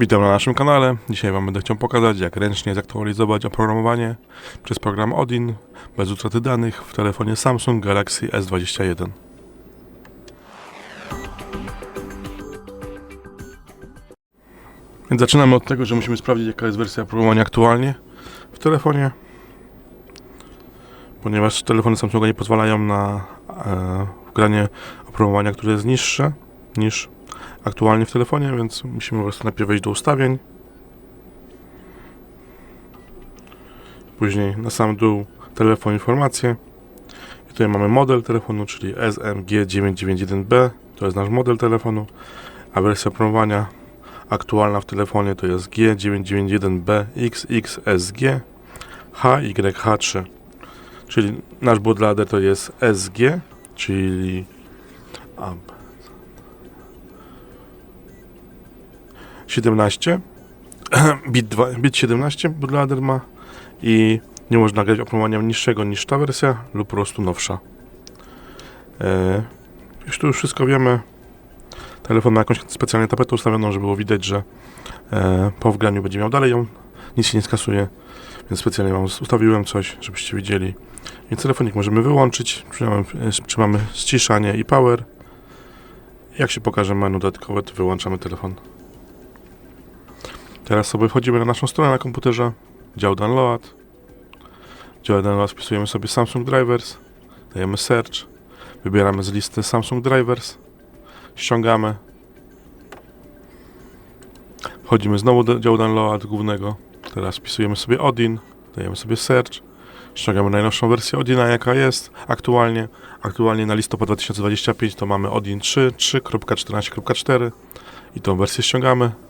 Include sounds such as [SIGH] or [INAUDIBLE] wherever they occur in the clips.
Witam na naszym kanale. Dzisiaj Wam będę chciał pokazać, jak ręcznie zaktualizować oprogramowanie przez program Odin bez utraty danych w telefonie Samsung Galaxy S21. Więc zaczynamy od tego, że musimy sprawdzić, jaka jest wersja oprogramowania aktualnie w telefonie, ponieważ telefony Samsunga nie pozwalają na e, wgranie oprogramowania, które jest niższe niż aktualnie w telefonie, więc musimy po prostu najpierw wejść do ustawień. Później na sam dół telefon informacje. I tutaj mamy model telefonu, czyli SMG991B. To jest nasz model telefonu, a wersja oprogramowania aktualna w telefonie to jest G991B XXSG HYH3. Czyli nasz bootloader to jest SG, czyli a, 17 [CLEARS THROAT] bit, 2, bit 17 bootloader ma i nie można grać oprogramowania niższego niż ta wersja lub po prostu nowsza. E, już tu już wszystko wiemy. Telefon ma jakąś specjalnie tapetę ustawioną, żeby było widać, że e, po wgraniu będzie miał dalej ją. Nic się nie skasuje, więc specjalnie wam ustawiłem coś, żebyście widzieli. Więc telefonik możemy wyłączyć. Trzymamy, trzymamy ściszanie i power. Jak się pokaże menu dodatkowe, to wyłączamy telefon. Teraz sobie wchodzimy na naszą stronę na komputerze, dział download. W dziale download wpisujemy sobie Samsung Drivers, dajemy search, wybieramy z listy Samsung Drivers, ściągamy. Wchodzimy znowu do działu download głównego. Teraz wpisujemy sobie Odin, dajemy sobie search, ściągamy najnowszą wersję Odina jaka jest aktualnie. Aktualnie na listopad 2025 to mamy Odin 3, 3.14.4 i tą wersję ściągamy.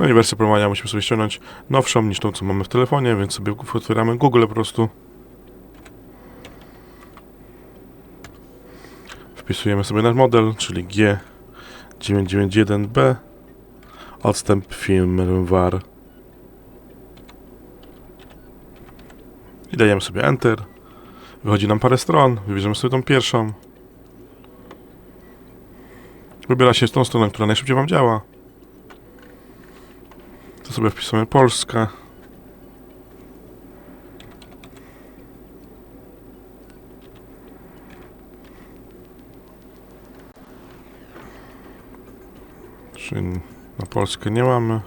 No i wersję promowania musimy sobie ściągnąć nowszą niż tą, co mamy w telefonie, więc sobie otwieramy Google po prostu. Wpisujemy sobie nasz model, czyli G991B odstęp firmware i dajemy sobie Enter. Wychodzi nam parę stron, wybierzemy sobie tą pierwszą. Wybiera się z tą stroną, która najszybciej Wam działa. To sobie wpisujemy Polska. Czyli na Polskę nie mamy.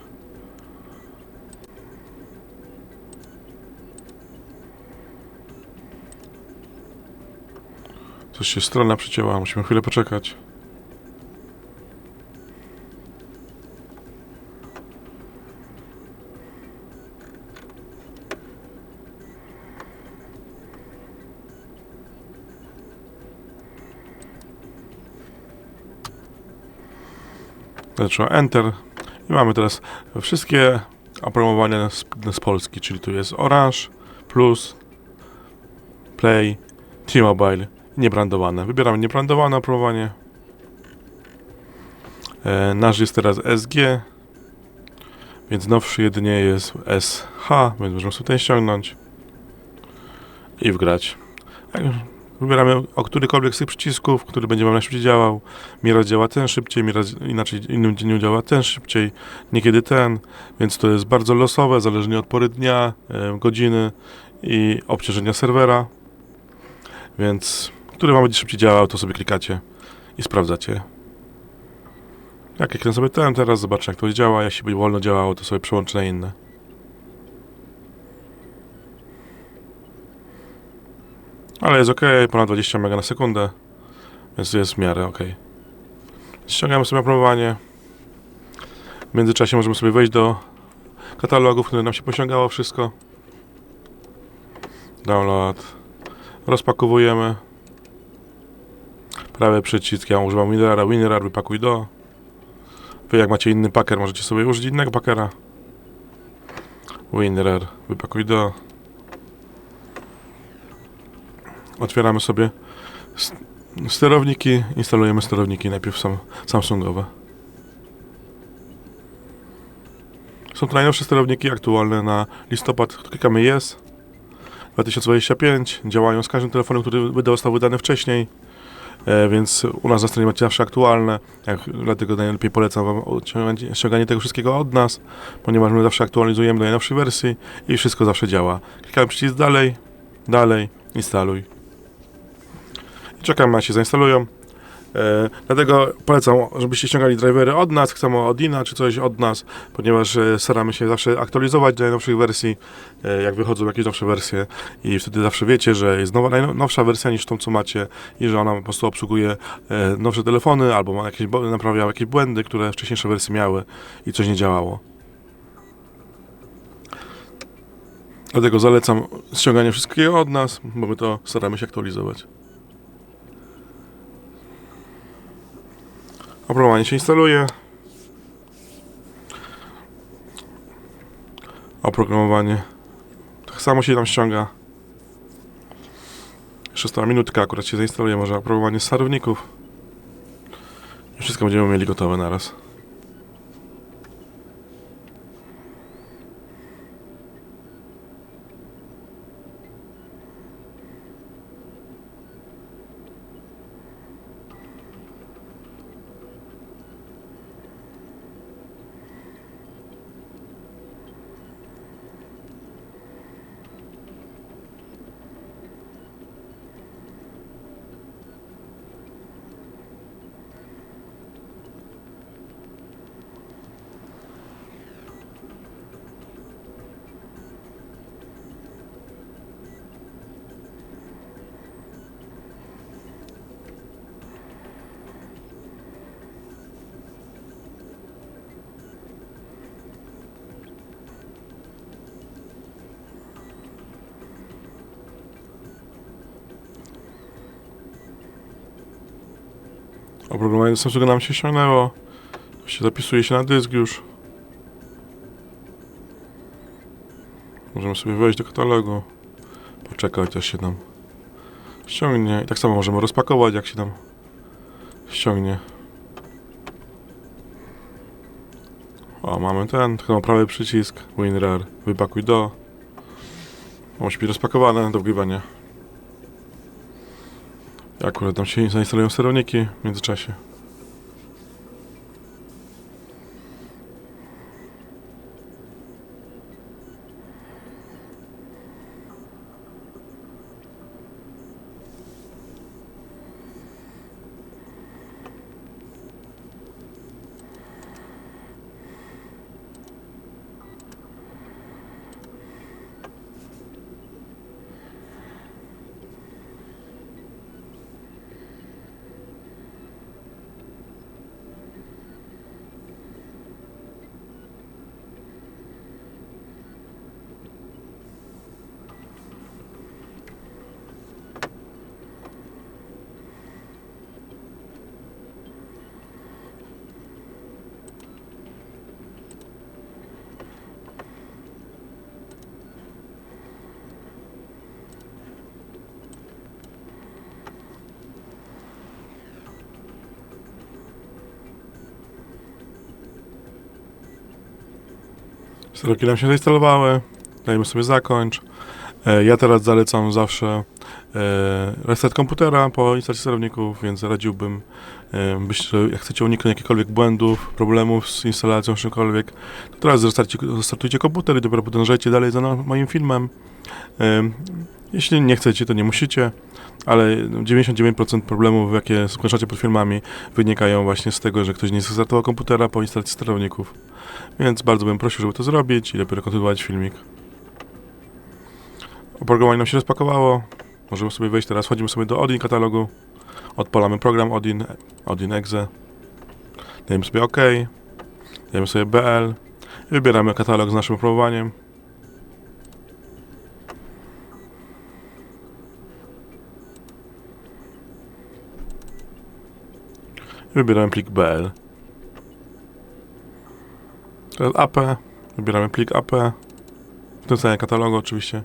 Coś się strona przecięła, musimy chwilę poczekać. Zaczęła Enter i mamy teraz wszystkie oprogramowania z, z Polski, czyli tu jest Orange, Plus, Play, T-Mobile, niebrandowane. Wybieramy niebrandowane oprogramowanie. E, nasz jest teraz SG, więc nowszy jedynie jest SH, więc możemy sobie ten ściągnąć i wgrać. Jak Wybieramy o którykolwiek z tych przycisków, który będzie Wam najszybciej działał. Nieraz działa ten szybciej, nieraz inaczej innym dniu działa ten szybciej, niekiedy ten, więc to jest bardzo losowe, zależnie od pory dnia, e, godziny i obciążenia serwera. Więc który Wam będzie szybciej działał, to sobie klikacie i sprawdzacie. Jak kliknę sobie ten teraz, zobaczę jak to działa, jeśli będzie wolno działało, to sobie przełączę na inne. Ale jest ok, ponad 20 MB na sekundę, więc jest w miarę ok. Ściągamy sobie oprogramowanie. W międzyczasie możemy sobie wejść do katalogów, które nam się posiągało wszystko. Download. Rozpakowujemy. Prawy przycisk, ja używam WinRAR, WinRAR wypakuj do. Wy jak macie inny packer, możecie sobie użyć innego packera. WinRAR wypakuj do. Otwieramy sobie sterowniki, instalujemy sterowniki najpierw sam, Samsungowe. Są to najnowsze sterowniki aktualne na listopad. Klikamy Yes. 2025. Działają z każdym telefonem, który został wydany wcześniej. E, więc u nas na stronie macie zawsze aktualne. Jak, dlatego najlepiej polecam Wam ściąganie tego wszystkiego od nas, ponieważ my zawsze aktualizujemy do najnowszej wersji i wszystko zawsze działa. Klikamy przycisk dalej, dalej, instaluj. I czekamy, aż się zainstalują. E, dlatego polecam, żebyście ściągali drivery od nas, chcemy od Ina czy coś od nas, ponieważ e, staramy się zawsze aktualizować do najnowszych wersji, e, jak wychodzą jakieś nowsze wersje i wtedy zawsze wiecie, że jest nowa, najnowsza wersja niż tą, co macie i że ona po prostu obsługuje e, nowsze telefony albo ma jakieś, naprawia jakieś błędy, które wcześniejsze wersje miały i coś nie działało. Dlatego zalecam ściąganie wszystkiego od nas, bo my to staramy się aktualizować. Oprogramowanie się instaluje. Oprogramowanie tak samo się tam ściąga. Jeszcze stała minutka, akurat się zainstaluje może oprogramowanie z sarowników. I wszystko będziemy mieli gotowe naraz. Oprogramowanie do Samsunga nam się ściągnęło. Się zapisuje się na dysk już. Możemy sobie wejść do katalogu. Poczekać aż się nam ściągnie. I tak samo możemy rozpakować jak się nam ściągnie. O, mamy ten, tylko prawy przycisk, WinRAR, wypakuj do. Musi być rozpakowane do wgrywania. Akurat tam się zainstalują sterowniki w międzyczasie. Sterowniki nam się zainstalowały. Dajemy sobie zakończ. E, Ja teraz zalecam zawsze e, reset komputera po instalacji sterowników, więc radziłbym, e, byście, jak chcecie uniknąć jakichkolwiek błędów, problemów z instalacją czymkolwiek, to teraz zrestartujcie komputer i dopiero podążajcie dalej za no- moim filmem. Jeśli nie chcecie, to nie musicie, ale 99% problemów, jakie zgłaszacie pod filmami, wynikają właśnie z tego, że ktoś nie zrestartował komputera po instalacji sterowników. Więc bardzo bym prosił, żeby to zrobić i dopiero kontynuować filmik. Oprogramowanie nam się rozpakowało. Możemy sobie wejść teraz. Wchodzimy sobie do Odin katalogu. Odpalamy program Odin, Odin Exe. Dajemy sobie OK. Dajemy sobie BL. I wybieramy katalog z naszym oprogramowaniem. Wybieramy plik BL. Teraz AP. Wybieramy plik AP. W katalogu oczywiście.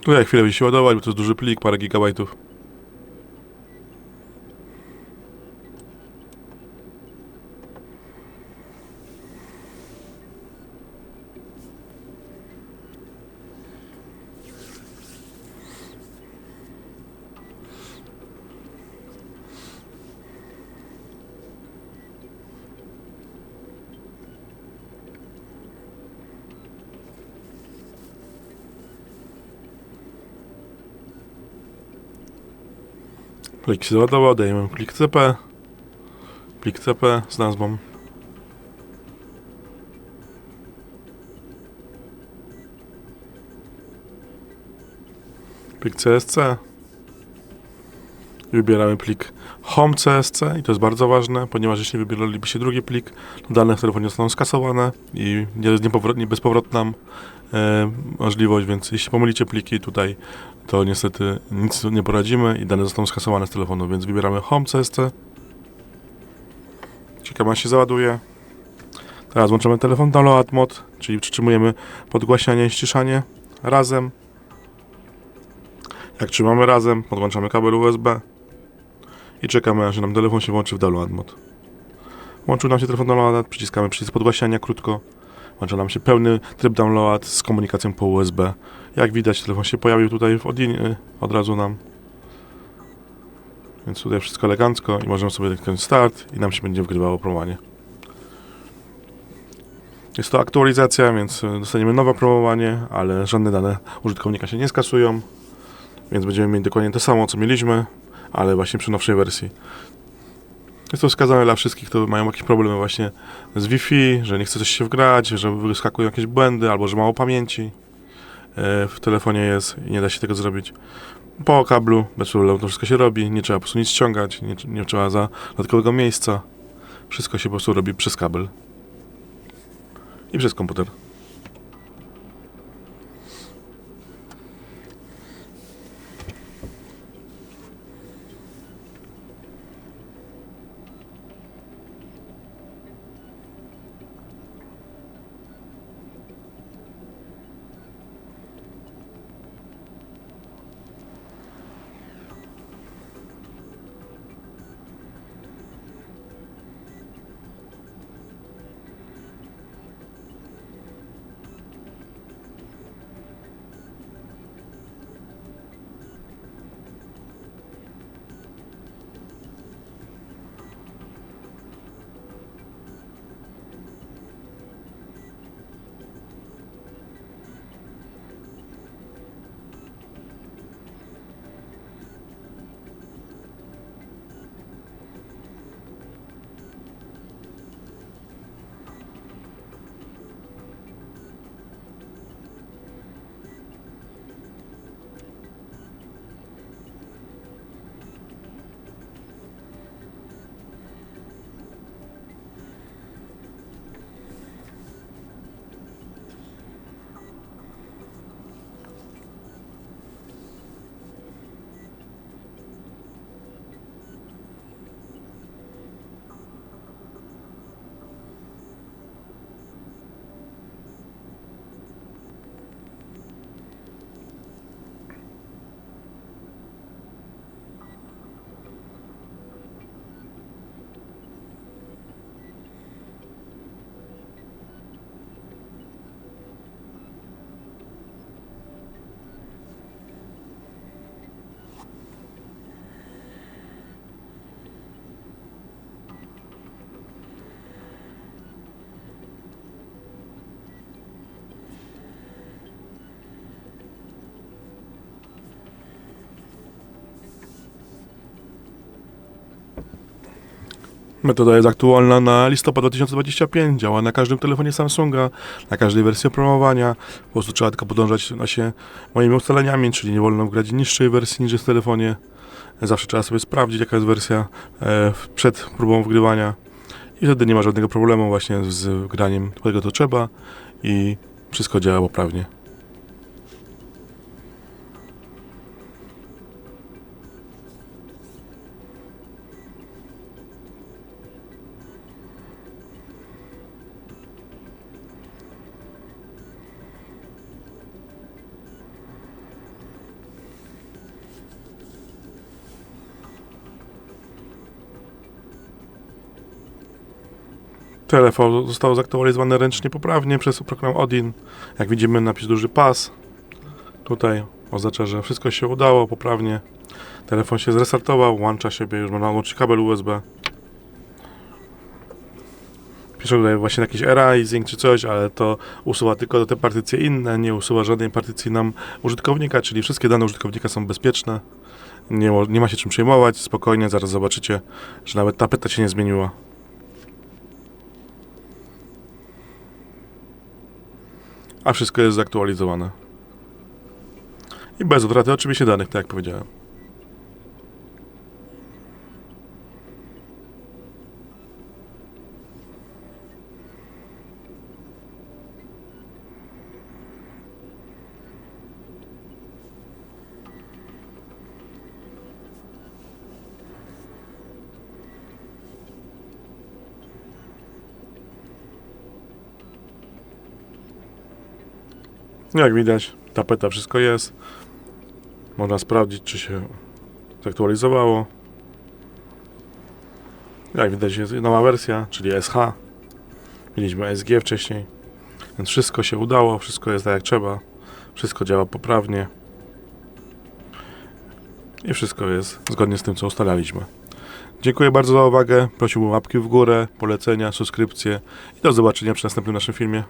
Tutaj chwilę będzie się ładować, bo to jest duży plik, parę gigabajtów. Plik się załadował, dajemy plik CP. Plik CP z nazwą. Plik CSC. Wybieramy plik Home CSC i to jest bardzo ważne, ponieważ jeśli wybieralibyście drugi plik, to dane w telefonie zostaną skasowane i jest niepowrotnie, bezpowrotna e, możliwość, więc jeśli pomylicie pliki tutaj, to niestety nic nie poradzimy i dane zostaną skasowane z telefonu, więc wybieramy Home CSC. Czekamy aż się załaduje. Teraz włączamy telefon Download Mode, czyli przytrzymujemy podgłaśnianie i ściszanie razem. Jak trzymamy razem, podłączamy kabel USB i czekamy aż nam telefon się włączy w Download Mode. Włączył nam się telefon Download, przyciskamy przycisk podgłaśniania krótko. Włącza nam się pełny tryb download z komunikacją po USB. Jak widać, telefon się pojawił tutaj w odin- od razu nam. Więc tutaj wszystko elegancko i możemy sobie kliknąć start i nam się będzie wgrywało promowanie. Jest to aktualizacja, więc y, dostaniemy nowe promowanie, ale żadne dane użytkownika się nie skasują. Więc będziemy mieli dokładnie to samo, co mieliśmy, ale właśnie przy nowszej wersji. Jest to wskazane dla wszystkich, którzy mają jakieś problemy właśnie z Wi-Fi, że nie chce coś się wgrać, że wyskakują jakieś błędy, albo że mało pamięci e, w telefonie jest i nie da się tego zrobić. Po kablu, bez problemu to wszystko się robi, nie trzeba po prostu nic ściągać, nie, nie trzeba za dodatkowego miejsca. Wszystko się po prostu robi przez kabel. I przez komputer. Metoda jest aktualna na listopad 2025, działa na każdym telefonie Samsunga, na każdej wersji oprogramowania. Po prostu trzeba tylko podążać się moimi ustaleniami, czyli nie wolno wgrać niższej wersji niż jest w telefonie. Zawsze trzeba sobie sprawdzić, jaka jest wersja e, przed próbą wgrywania. I wtedy nie ma żadnego problemu właśnie z graniem tego, co trzeba i wszystko działa poprawnie. Telefon został zaktualizowany ręcznie poprawnie przez program Odin. Jak widzimy napis duży pas. Tutaj oznacza, że wszystko się udało poprawnie. Telefon się zrestartował, łącza siebie, już można łączyć kabel USB. Pisze tutaj właśnie jakiś erasing czy coś, ale to usuwa tylko te partycje inne, nie usuwa żadnej partycji nam użytkownika, czyli wszystkie dane użytkownika są bezpieczne. Nie, nie ma się czym przejmować, spokojnie, zaraz zobaczycie, że nawet tapeta się nie zmieniła. A wszystko jest zaktualizowane. I bez utraty oczywiście danych, tak jak powiedziałem. Jak widać, tapeta, wszystko jest. Można sprawdzić, czy się zaktualizowało. Jak widać, jest nowa wersja, czyli SH. Mieliśmy SG wcześniej. Więc wszystko się udało, wszystko jest tak jak trzeba. Wszystko działa poprawnie. I wszystko jest zgodnie z tym, co ustalaliśmy. Dziękuję bardzo za uwagę. Prosiłbym łapki w górę, polecenia, subskrypcje i do zobaczenia przy następnym naszym filmie.